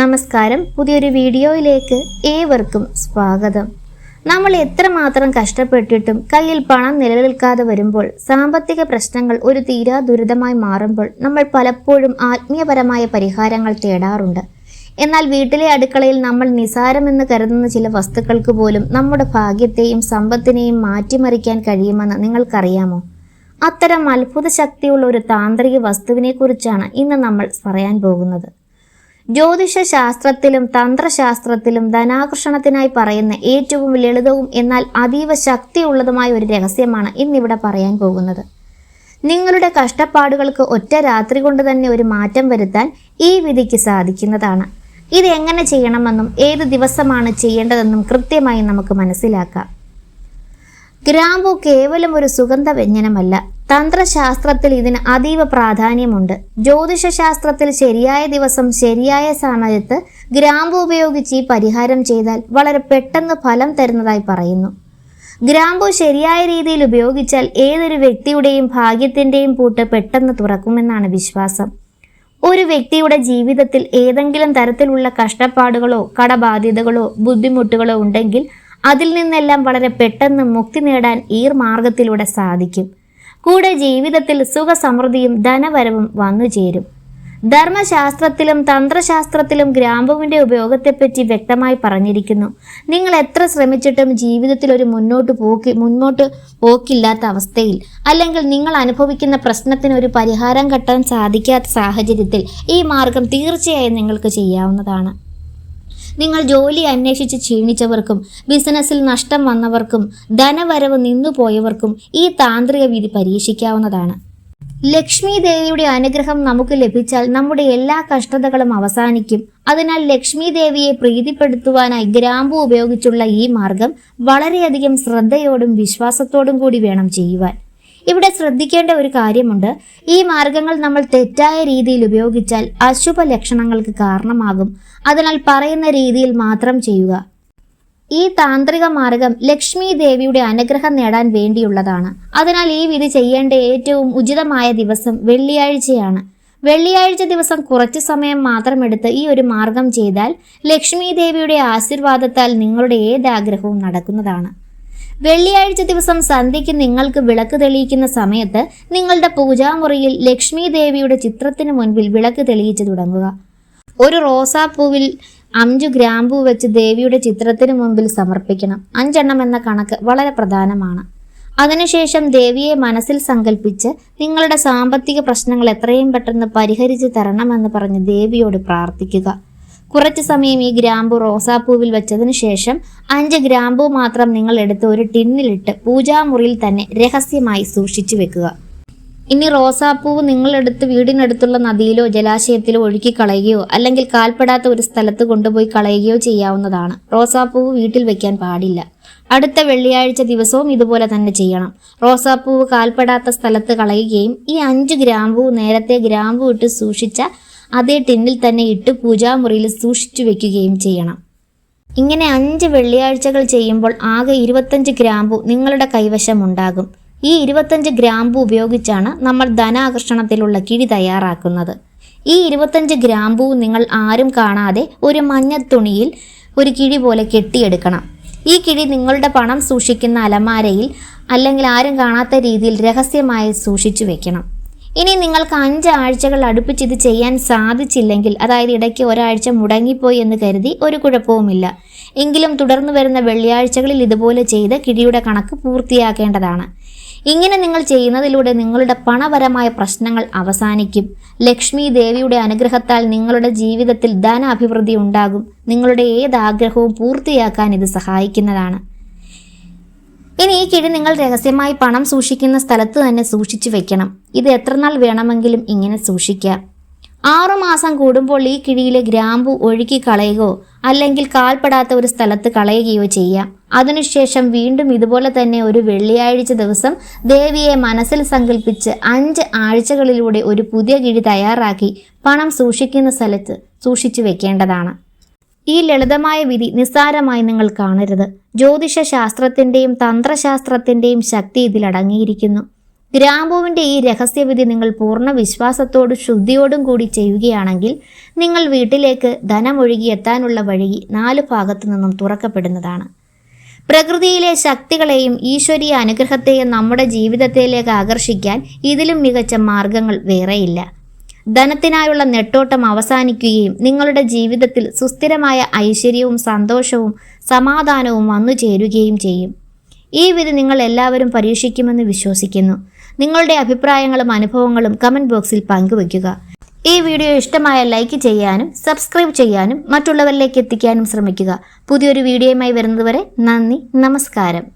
നമസ്കാരം. പുതിയൊരു വീഡിയോയിലേക്ക് ഏവർക്കും സ്വാഗതം. നമ്മൾ എത്രമാത്രം കഷ്ടപ്പെട്ടിട്ടും കയ്യിൽ പണം നിലനിൽക്കാതെ വരുമ്പോൾ സാമ്പത്തിക പ്രശ്നങ്ങൾ ഒരു തീരാ ദുരിതമായി മാറുമ്പോൾ നമ്മൾ പലപ്പോഴും ആത്മീയപരമായ പരിഹാരങ്ങൾ തേടാറുണ്ട്. എന്നാൽ വീട്ടിലെ അടുക്കളയിൽ നമ്മൾ നിസാരമെന്ന് കരുതുന്ന ചില വസ്തുക്കൾക്ക് പോലും നമ്മുടെ ഭാഗ്യത്തെയും സമ്പത്തിനെയും മാറ്റിമറിക്കാൻ കഴിയുമെന്ന് നിങ്ങൾക്കറിയാമോ? അത്തരം അത്ഭുത ശക്തിയുള്ള ഒരു താന്ത്രിക വസ്തുവിനെക്കുറിച്ചാണ് ഇന്ന് നമ്മൾ പറയാൻ പോകുന്നത്. ജ്യോതിഷ ശാസ്ത്രത്തിലും തന്ത്രശാസ്ത്രത്തിലും ധനാകർഷണത്തിനായി പറയുന്ന ഏറ്റവും ലളിതവും എന്നാൽ അതീവ ശക്തിയുള്ളതുമായ ഒരു രഹസ്യമാണ് ഇന്നിവിടെ പറയാൻ പോകുന്നത്. നിങ്ങളുടെ കഷ്ടപ്പാടുകൾക്ക് ഒറ്റ രാത്രി കൊണ്ട് തന്നെ ഒരു മാറ്റം വരുത്താൻ ഈ വിധിക്ക് സാധിക്കുന്നതാണ്. ഇത് എങ്ങനെ ചെയ്യണമെന്നും ഏത് ദിവസമാണ് ചെയ്യേണ്ടതെന്നും കൃത്യമായി നമുക്ക് മനസ്സിലാക്കാം. ഗ്രാമ്പു കേവലം ഒരു സുഗന്ധ വ്യഞ്ജനമല്ല തന്ത്രശാസ്ത്രത്തിൽ ഇതിന് അതീവ പ്രാധാന്യമുണ്ട്. ജ്യോതിഷശാസ്ത്രത്തിൽ ശരിയായ ദിവസം ശരിയായ സമയത്ത് ഗ്രാമ്പു ഉപയോഗിച്ച് ഈ പരിഹാരം ചെയ്താൽ വളരെ പെട്ടെന്ന് ഫലം തരുന്നതായി പറയുന്നു. ഗ്രാമ്പു ശരിയായ രീതിയിൽ ഉപയോഗിച്ചാൽ ഏതൊരു വ്യക്തിയുടെയും ഭാഗ്യത്തിന്റെയും പൂട്ട് പെട്ടെന്ന് തുറക്കുമെന്നാണ് വിശ്വാസം. ഒരു വ്യക്തിയുടെ ജീവിതത്തിൽ ഏതെങ്കിലും തരത്തിലുള്ള കഷ്ടപ്പാടുകളോ കടബാധ്യതകളോ ബുദ്ധിമുട്ടുകളോ ഉണ്ടെങ്കിൽ അതിൽ നിന്നെല്ലാം വളരെ പെട്ടെന്ന് മുക്തി നേടാൻ ഈ മാർഗത്തിലൂടെ സാധിക്കും. കൂടെ ജീവിതത്തിൽ സുഖസമൃദ്ധിയും ധനവരവും വന്നുചേരും ധർമ്മശാസ്ത്രത്തിലും തന്ത്രശാസ്ത്രത്തിലും ഗ്രാമ്പുവിന്റെ ഉപയോഗത്തെപ്പറ്റി വ്യക്തമായി പറഞ്ഞിരിക്കുന്നു. നിങ്ങൾ എത്ര ശ്രമിച്ചിട്ടും ജീവിതത്തിൽ ഒരു മുന്നോട്ട് പോക്കി മുന്നോട്ട് പോക്കില്ലാത്ത അവസ്ഥയിൽ അല്ലെങ്കിൽ നിങ്ങൾ അനുഭവിക്കുന്ന പ്രശ്നത്തിന് ഒരു പരിഹാരം കെട്ടാൻ സാധിക്കാത്ത സാഹചര്യത്തിൽ ഈ മാർഗം തീർച്ചയായും നിങ്ങൾക്ക് ചെയ്യാവുന്നതാണ്. നിങ്ങൾ ജോലി അന്വേഷിച്ച് ക്ഷീണിച്ചവർക്കും ബിസിനസ്സിൽ നഷ്ടം വന്നവർക്കും ധനവരവ് നിന്നുപോയവർക്കും ഈ താന്ത്രിക വിധി പരീക്ഷിക്കാവുന്നതാണ്. ലക്ഷ്മി ദേവിയുടെ അനുഗ്രഹം നമുക്ക് ലഭിച്ചാൽ നമ്മുടെ എല്ലാ കഷ്ടതകളും അവസാനിക്കും. അതിനാൽ ലക്ഷ്മി ദേവിയെ പ്രീതിപ്പെടുത്തുവാനായി ഗ്രാമ്പു ഉപയോഗിച്ചുള്ള ഈ മാർഗം വളരെയധികം ശ്രദ്ധയോടും വിശ്വാസത്തോടും കൂടി വേണം ചെയ്യുവാൻ. ഇവിടെ ശ്രദ്ധിക്കേണ്ട ഒരു കാര്യമുണ്ട്. ഈ മാർഗങ്ങൾ നമ്മൾ തെറ്റായ രീതിയിൽ ഉപയോഗിച്ചാൽ അശുഭ ലക്ഷണങ്ങൾക്ക് കാരണമാകും. അതിനാൽ പറയുന്ന രീതിയിൽ മാത്രം ചെയ്യുക. ഈ താന്ത്രിക മാർഗം ലക്ഷ്മി ദേവിയുടെ അനുഗ്രഹം നേടാൻ വേണ്ടിയുള്ളതാണ്. അതിനാൽ ഈ വിധി ചെയ്യേണ്ട ഏറ്റവും ഉചിതമായ ദിവസം വെള്ളിയാഴ്ചയാണ്. വെള്ളിയാഴ്ച ദിവസം കുറച്ചു സമയം മാത്രം എടുത്ത് ഈ ഒരു മാർഗം ചെയ്താൽ ലക്ഷ്മി ദേവിയുടെ ആശീർവാദത്താൽ നിങ്ങളുടെ ഏത് ആഗ്രഹവും നടക്കുന്നതാണ്. വെള്ളിയാഴ്ച ദിവസം സന്ധ്യയ്ക്ക് നിങ്ങൾക്ക് വിളക്ക് തെളിയിക്കുന്ന സമയത്ത് നിങ്ങളുടെ പൂജാമുറിയിൽ ലക്ഷ്മി ദേവിയുടെ ചിത്രത്തിന് മുൻപിൽ വിളക്ക് തെളിയിച്ചു തുടങ്ങുക. ഒരു റോസാപ്പൂവിൽ അഞ്ചു ഗ്രാമ്പൂ വെച്ച് ദേവിയുടെ ചിത്രത്തിന് മുമ്പിൽ സമർപ്പിക്കണം. അഞ്ചെണ്ണം എന്ന കണക്ക് വളരെ പ്രധാനമാണ്. അതിനുശേഷം ദേവിയെ മനസ്സിൽ സങ്കല്പിച്ച് നിങ്ങളുടെ സാമ്പത്തിക പ്രശ്നങ്ങൾ എത്രയും പെട്ടെന്ന് പരിഹരിച്ച് തരണമെന്ന് പറഞ്ഞ് ദേവിയോട് പ്രാർത്ഥിക്കുക. കുറച്ച് സമയം ഈ ഗ്രാമ്പു റോസാപ്പൂവിൽ വെച്ചതിന് ശേഷം അഞ്ച് ഗ്രാമ്പു മാത്രം നിങ്ങൾ എടുത്ത് ഒരു ടിന്നിലിട്ട് പൂജാമുറിയിൽ തന്നെ രഹസ്യമായി സൂക്ഷിച്ചു വെക്കുക. ഇനി റോസാപ്പൂവ് നിങ്ങളെടുത്ത് വീടിനടുത്തുള്ള നദിയിലോ ജലാശയത്തിലോ ഒഴുക്കി കളയുകയോ അല്ലെങ്കിൽ കാൽപ്പെടാത്ത ഒരു സ്ഥലത്ത് കൊണ്ടുപോയി കളയുകയോ ചെയ്യാവുന്നതാണ്. റോസാപ്പൂവ് വീട്ടിൽ വെക്കാൻ പാടില്ല. അടുത്ത വെള്ളിയാഴ്ച ദിവസവും ഇതുപോലെ തന്നെ ചെയ്യണം. റോസാപ്പൂവ് കാൽപ്പെടാത്ത സ്ഥലത്ത് കളയുകയും ഈ അഞ്ച് ഗ്രാമ്പൂ നേരത്തെ ഗ്രാമ്പൂ ഇട്ട് സൂക്ഷിച്ച അതേ ടിന്നിൽ തന്നെ ഇട്ട് പൂജാമുറിയിൽ സൂക്ഷിച്ചു വെക്കുകയും ചെയ്യണം. ഇങ്ങനെ അഞ്ച് വെള്ളിയാഴ്ചകൾ ചെയ്യുമ്പോൾ ആകെ ഇരുപത്തഞ്ച് ഗ്രാമ്പു നിങ്ങളുടെ കൈവശം ഉണ്ടാകും. ഈ ഇരുപത്തഞ്ച് ഗ്രാമ്പു ഉപയോഗിച്ചാണ് നമ്മൾ ധനാകർഷണത്തിലുള്ള കിഴി തയ്യാറാക്കുന്നത്. ഈ ഇരുപത്തഞ്ച് ഗ്രാമ്പു നിങ്ങൾ ആരും കാണാതെ ഒരു മഞ്ഞ തുണിയിൽ ഒരു കിഴി പോലെ കെട്ടിയെടുക്കണം. ഈ കിഴി നിങ്ങളുടെ പണം സൂക്ഷിക്കുന്ന അലമാരയിൽ അല്ലെങ്കിൽ ആരും കാണാത്ത രീതിയിൽ രഹസ്യമായി സൂക്ഷിച്ചു വെക്കണം. ഇനി നിങ്ങൾക്ക് അഞ്ച് ആഴ്ചകൾ ഇത് ചെയ്യാൻ സാധിച്ചില്ലെങ്കിൽ അതായത് ഇടയ്ക്ക് ഒരാഴ്ച മുടങ്ങിപ്പോയി എന്ന് കരുതി ഒരു കുഴപ്പവുമില്ല. എങ്കിലും തുടർന്ന് വരുന്ന വെള്ളിയാഴ്ചകളിൽ ഇതുപോലെ ചെയ്ത് കിഴിയുടെ കണക്ക് പൂർത്തിയാക്കേണ്ടതാണ്. ഇങ്ങനെ നിങ്ങൾ ചെയ്യുന്നതിലൂടെ നിങ്ങളുടെ പണപരമായ പ്രശ്നങ്ങൾ അവസാനിക്കും. ലക്ഷ്മി ദേവിയുടെ അനുഗ്രഹത്താൽ നിങ്ങളുടെ ജീവിതത്തിൽ ധനാഭിവൃദ്ധി ഉണ്ടാകും. നിങ്ങളുടെ ഏത് ആഗ്രഹവും പൂർത്തിയാക്കാൻ ഇത് സഹായിക്കുന്നതാണ്. ഇനി ഈ കിഴി നിങ്ങൾ രഹസ്യമായി പണം സൂക്ഷിക്കുന്ന സ്ഥലത്ത് തന്നെ സൂക്ഷിച്ചു വെക്കണം. ഇത് എത്രനാൾ വേണമെങ്കിലും ഇങ്ങനെ സൂക്ഷിക്കാം ആറുമാസം കൂടുമ്പോൾ ഈ കിഴിയിലെ ഗ്രാമ്പു ഒഴുക്കി കളയുകയോ അല്ലെങ്കിൽ കാൽപ്പെടാത്ത ഒരു സ്ഥലത്ത് കളയുകയോ ചെയ്യാം അതിനുശേഷം വീണ്ടും ഇതുപോലെ തന്നെ ഒരു വെള്ളിയാഴ്ച ദിവസം ദേവിയെ മനസ്സിൽ സങ്കല്പിച്ച് അഞ്ച് ആഴ്ചകളിലൂടെ ഒരു പുതിയ കിഴി തയ്യാറാക്കി പണം സൂക്ഷിക്കുന്ന സ്ഥലത്ത് സൂക്ഷിച്ചു വെക്കേണ്ടതാണ്. ഈ ലളിതമായ വിധി നിസ്സാരമായി നിങ്ങൾ കാണരുത്. ജ്യോതിഷ ശാസ്ത്രത്തിന്റെയും തന്ത്രശാസ്ത്രത്തിന്റെയും ശക്തി ഇതിലടങ്ങിയിരിക്കുന്നു ഗ്രാമ്പൂവിന്റെ ഈ രഹസ്യവിധി നിങ്ങൾ പൂർണ വിശ്വാസത്തോടും ശുദ്ധിയോടും കൂടി ചെയ്യുകയാണെങ്കിൽ നിങ്ങൾ വീട്ടിലേക്ക് ധനമൊഴുകി എത്താനുള്ള വഴി നാല് ഭാഗത്തു നിന്നും തുറക്കപ്പെടുന്നതാണ്. പ്രകൃതിയിലെ ശക്തികളെയും ഈശ്വരീയ അനുഗ്രഹത്തെയും നമ്മുടെ ജീവിതത്തിലേക്ക് ആകർഷിക്കാൻ ഇതിലും മികച്ച മാർഗങ്ങൾ വേറെയില്ല. ധനത്തിനായുള്ള നെട്ടോട്ടം അവസാനിക്കുകയും നിങ്ങളുടെ ജീവിതത്തിൽ സുസ്ഥിരമായ ഐശ്വര്യവും സന്തോഷവും സമാധാനവും വന്നു ചേരുകയും ചെയ്യും. ഈ വിധി നിങ്ങൾ എല്ലാവരും പരീക്ഷിക്കുമെന്ന് വിശ്വസിക്കുന്നു. നിങ്ങളുടെ അഭിപ്രായങ്ങളും അനുഭവങ്ങളും കമന്റ് ബോക്സിൽ പങ്കുവയ്ക്കുക. ഈ വീഡിയോ ഇഷ്ടമായ ലൈക്ക് ചെയ്യാനും സബ്സ്ക്രൈബ് ചെയ്യാനും മറ്റുള്ളവരിലേക്ക് എത്തിക്കാനും ശ്രമിക്കുക. പുതിയൊരു വീഡിയോയുമായി വരുന്നതുവരെ നന്ദി നമസ്കാരം.